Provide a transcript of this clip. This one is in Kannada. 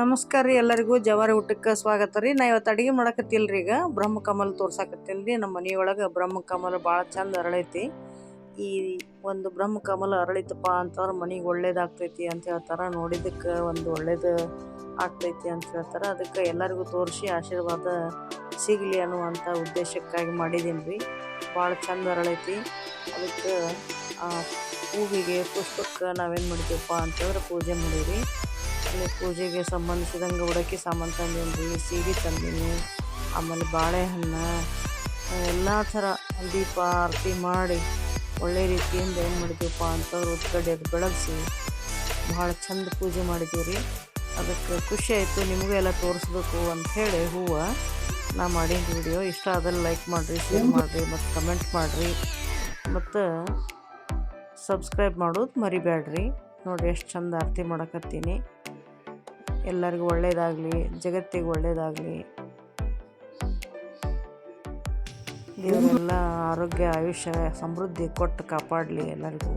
ನಮಸ್ಕಾರ ರೀ ಎಲ್ಲರಿಗೂ. ಜವಾರಿ ಊಟಕ್ಕೆ ಸ್ವಾಗತ ರೀ. ನಾ ಇವತ್ತು ಅಡಿಗೆ ಮಾಡಕತ್ತಿಲ್ರಿ ಈಗ. ಬ್ರಹ್ಮ ಕಮಲ್ ತೋರ್ಸಾಕತ್ತೀನಿ ರೀ ನಮ್ಮ ಮನೆಯೊಳಗೆ ಬ್ರಹ್ಮಕಮಲ ಭಾಳ ಚಂದ ಅರಳೈತಿ. ಈ ಒಂದು ಬ್ರಹ್ಮ ಕಮಲ್ ಅರಳಿತಪ್ಪ ಅಂತಂದ್ರೆ ಮನೆಗೆ ಒಳ್ಳೇದಾಗ್ತೈತಿ ಅಂತ ಹೇಳ್ತಾರೆ. ನೋಡಿದ್ದಕ್ಕೆ ಒಂದು ಒಳ್ಳೇದು ಆಗ್ತೈತಿ ಅಂತ ಹೇಳ್ತಾರೆ. ಅದಕ್ಕೆ ಎಲ್ಲರಿಗೂ ತೋರಿಸಿ ಆಶೀರ್ವಾದ ಸಿಗಲಿ ಅನ್ನುವಂಥ ಉದ್ದೇಶಕ್ಕಾಗಿ ಮಾಡಿದ್ದೀನಿ ರೀ. ಭಾಳ ಚಂದ ಅರಳೈತಿ. ಅದಕ್ಕೆ ಹೂವಿಗೆ ಪುಷ್ಪಕ್ಕೆ ನಾವೇನು ಮಾಡ್ತೀವಪ್ಪ ಅಂತಂದ್ರೆ ಪೂಜೆ ಮಾಡೀವಿ ಪೂಜೆಗೆ ಸಂಬಂಧಿಸಿದಂಗೆ ಉಡಕ್ಕಿ ಸಾಮಾನು ತಂದೀನಿ ರೀ ಸೀರೆ ತಂದೀನಿ, ಆಮೇಲೆ ಬಾಳೆಹಣ್ಣು, ಎಲ್ಲ ಥರ ದೀಪ ಆರತಿ ಮಾಡಿ ಒಳ್ಳೆ ರೀತಿಯಿಂದ ಏನು ಮಾಡಿದ್ವಿಪ್ಪ ಅಂತಂದ್ರೆ ಉತ್ಕಡೆ ಅದು ಬೆಳಗಿಸಿ ಭಾಳ ಚಂದ ಪೂಜೆ ಮಾಡಿದ್ದೀವಿ ರೀ. ಅದಕ್ಕೆ ಖುಷಿ ಆಯಿತು, ನಿಮಗೂ ಎಲ್ಲ ತೋರಿಸ್ಬೇಕು ಅಂತ ಹೇಳಿ ಹೂವು ನಾ ಮಾಡಿದ್ದು ವಿಡಿಯೋ. ಇಷ್ಟ ಆದಲ್ಲಿ ಲೈಕ್ ಮಾಡಿರಿ ಶೇರ್ ಮಾಡಿರಿ, ಮತ್ತು ಕಮೆಂಟ್ ಮಾಡಿರಿ. ಮತ್ತು ಸಬ್ಸ್ಕ್ರೈಬ್ ಮಾಡೋದು ಮರಿಬೇಡ್ರಿ ನೋಡಿ ಎಷ್ಟು ಚಂದ ಆರತಿ ಮಾಡಕತ್ತೀನಿ. ಎಲ್ಲರಿಗೂ ಒಳ್ಳೆಯದಾಗಲಿ ಜಗತ್ತಿಗೆ ಒಳ್ಳೆಯದಾಗಲಿ ದೇವರೆಲ್ಲ ಆರೋಗ್ಯ ಆಯುಷ್ಯ ಸಮೃದ್ಧಿ ಕೊಟ್ಟು ಕಾಪಾಡಲಿ ಎಲ್ಲರಿಗೂ.